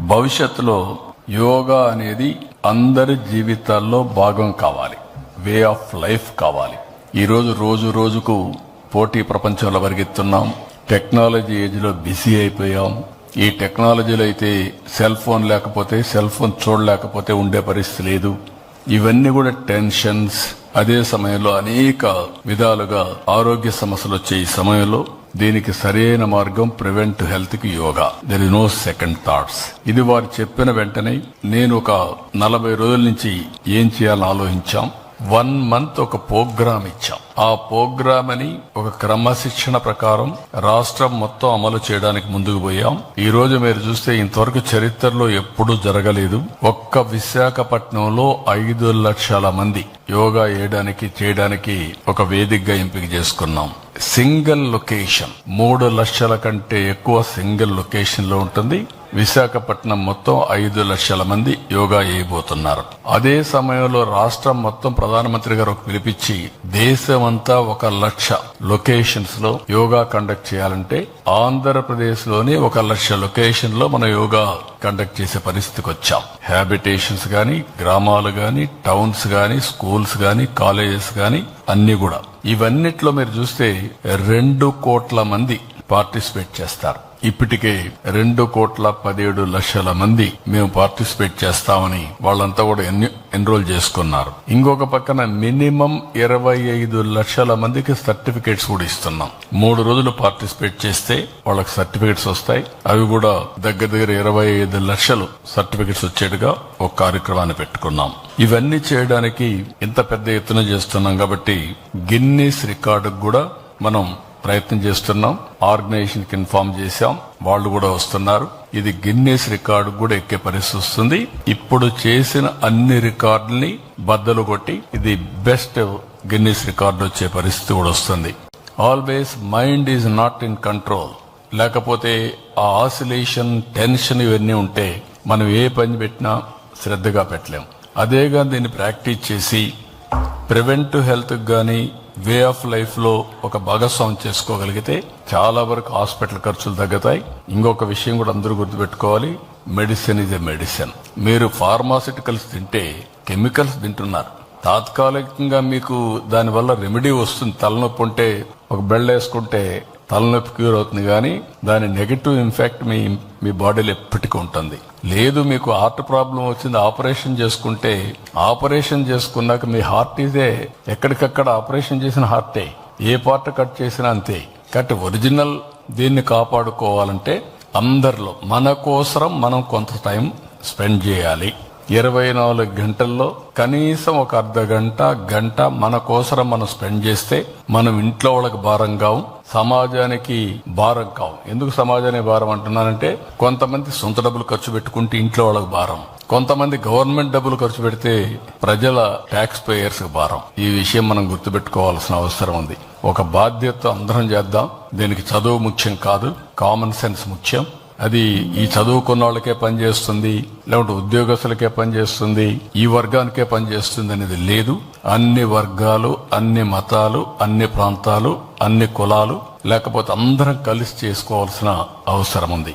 భవిష్యత్తులో యోగా అనేది అందరి జీవితాల్లో భాగం కావాలి. వే ఆఫ్ లైఫ్ కావాలి. ఈరోజు రోజు రోజుకు పోటీ ప్రపంచంలో పరిగెత్తున్నాం. టెక్నాలజీ ఏజ్లో బిజీ అయిపోయాం. ఈ టెక్నాలజీలో అయితే సెల్ ఫోన్ లేకపోతే సెల్ ఫోన్ చూడలేకపోతే ఉండే పరిస్థితి లేదు. ఇవన్నీ కూడా టెన్షన్స్. అదే సమయంలో అనేక విధాలుగా ఆరోగ్య సమస్యలు వచ్చే ఈ సమయంలో దీనికి సరైన మార్గం ప్రివెంట్ హెల్త్కి yoga. There is no second thoughts ఇది వారు చెప్పిన వెంటనే నేను ఒక నలభై రోజుల నుంచి ఏం చేయాలని ఆలోచించాం. వన్ మంత్ ఒక ప్రోగ్రామ్ ఇచ్చాం. ఆ ప్రోగ్రామ్ అని ఒక క్రమశిక్షణ ప్రకారం రాష్ట్రం మొత్తం అమలు చేయడానికి ముందుకు పోయాం. ఈ రోజు మీరు చూస్తే ఇంతవరకు చరిత్రలో ఎప్పుడూ జరగలేదు. ఒక్క విశాఖపట్నంలో ఐదు లక్షల మంది యోగా వేయడానికి చేయడానికి ఒక వేదికగా ఎంపిక చేసుకున్నాం. Single location. మూడు లక్షల కంటే ఎక్కువ సింగిల్ లొకేషన్లో ఉంటుంది. విశాఖపట్నం మొత్తం ఐదు లక్షల మంది యోగా చేయబోతున్నారు. అదే సమయంలో రాష్ట్రం మొత్తం ప్రధానమంత్రి గారు ఒక పిలిపించి దేశమంతా ఒక లక్ష లొకేషన్స్లో యోగా కండక్ట్ చేయాలంటే ఆంధ్రప్రదేశ్లోని ఒక లక్ష లొకేషన్లో మన యోగా కండక్ట్ చేసే పరిస్థితికి వచ్చాం. హ్యాబిటేషన్స్ గాని గ్రామాలు గాని టౌన్స్ గాని స్కూల్స్ గాని కాలేజెస్ గాని అన్ని కూడా. ఇవన్నిట్లో మీరు చూస్తే రెండు కోట్ల మంది పార్టిసిపేట్ చేస్తారు. ఇప్పటికే రెండు కోట్ల పదిహేడు లక్షల మంది మేము పార్టిసిపేట్ చేస్తామని వాళ్ళంతా కూడా ఎన్రోల్ చేసుకున్నారు. ఇంకొక పక్కన మినిమం ఇరవై ఐదు లక్షల మందికి సర్టిఫికేట్స్ కూడా ఇస్తున్నాం. మూడు రోజులు పార్టిసిపేట్ చేస్తే వాళ్ళకి సర్టిఫికేట్స్ వస్తాయి. అవి కూడా దగ్గర దగ్గర ఇరవై ఐదు లక్షలు సర్టిఫికేట్స్ వచ్చేట్టుగా ఒక కార్యక్రమాన్ని పెట్టుకున్నాం. ఇవన్నీ చేయడానికి ఇంత పెద్ద ఎత్తున చేస్తున్నాం కాబట్టి గిన్నీస్ రికార్డు కూడా మనం ప్రయత్నం చేస్తున్నాం. ఆర్గనైజేషన్కి ఇన్ఫార్మ్ చేశాం. వాళ్ళు కూడా వస్తున్నారు. ఇది గిన్నెస్ రికార్డు కూడా ఎక్కే పరిస్థితి వస్తుంది. ఇప్పుడు చేసిన అన్ని రికార్డుల్ని బద్దలు కొట్టి ఇది బెస్ట్ గిన్నెస్ రికార్డు వచ్చే పరిస్థితి కూడా వస్తుంది. Always mind is not in control లేకపోతే ఆ ఆసిలేషన్ టెన్షన్ ఇవన్నీ ఉంటే మనం ఏ పని పెట్టినా శ్రద్ధగా పెట్టలేం. అదేగా దీన్ని ప్రాక్టీస్ చేసి ప్రివెంటివ్ హెల్త్ కానీ వే ఆఫ్ లైఫ్లో ఒక భాగస్వామ్యం చేసుకోగలిగితే చాలా వరకు హాస్పిటల్ ఖర్చులు తగ్గుతాయి. ఇంకొక విషయం కూడా అందరూ గుర్తుపెట్టుకోవాలి. Medicine is a medicine. మీరు ఫార్మాసిటికల్స్ తింటే కెమికల్స్ తింటున్నారు. తాత్కాలికంగా మీకు దానివల్ల రెమెడీ వస్తుంది. తలనొప్పి ఉంటే ఒక బెళ్ళ వేసుకుంటే తలనొప్పి క్యూర్ అవుతుంది కానీ దాని నెగటివ్ ఇంపాక్ట్ మీ మీ బాడీలో ఎప్పటికీ ఉంటుంది. లేదు మీకు హార్ట్ ప్రాబ్లం వచ్చింది ఆపరేషన్ చేసుకుంటే ఆపరేషన్ చేసుకున్నాక మీ హార్ట్ ఇదే ఎక్కడికక్కడ ఆపరేషన్ చేసిన హార్టే ఏ పార్ట్ కట్ చేసినా అంతే. కాబట్టి ఒరిజినల్ దీన్ని కాపాడుకోవాలంటే అందరిలో మన కోసరం మనం కొంత టైం స్పెండ్ చేయాలి. ఇరవై నాలుగు గంటల్లో కనీసం ఒక అర్ధ గంట గంట మన కోసరం మనం స్పెండ్ చేస్తే మనం ఇంట్లో వాళ్ళకి భారం కావు సమాజానికి భారం కావు. ఎందుకు సమాజానికి భారం అంటున్నానంటే కొంతమంది సొంత డబ్బులు ఖర్చు పెట్టుకుంటే ఇంట్లో వాళ్ళకి భారం. కొంతమంది గవర్నమెంట్ డబ్బులు ఖర్చు పెడితే ప్రజల ట్యాక్స్ పేయర్స్ భారం. ఈ విషయం మనం గుర్తుపెట్టుకోవాల్సిన అవసరం ఉంది. ఒక బాధ్యత అందరం చేద్దాం. దీనికి చదువు ముఖ్యం కాదు కామన్ సెన్స్ ముఖ్యం. అది ఈ చదువుకున్న వాళ్ళకే పనిచేస్తుంది లేకుంటే ఉద్యోగస్తులకే పనిచేస్తుంది ఈ వర్గానికే పనిచేస్తుంది అనేది లేదు. అన్ని వర్గాలు అన్ని మతాలు అన్ని ప్రాంతాలు అన్ని కులాలు లేకపోతే అందరం కలిసి చేసుకోవాల్సిన అవసరం ఉంది.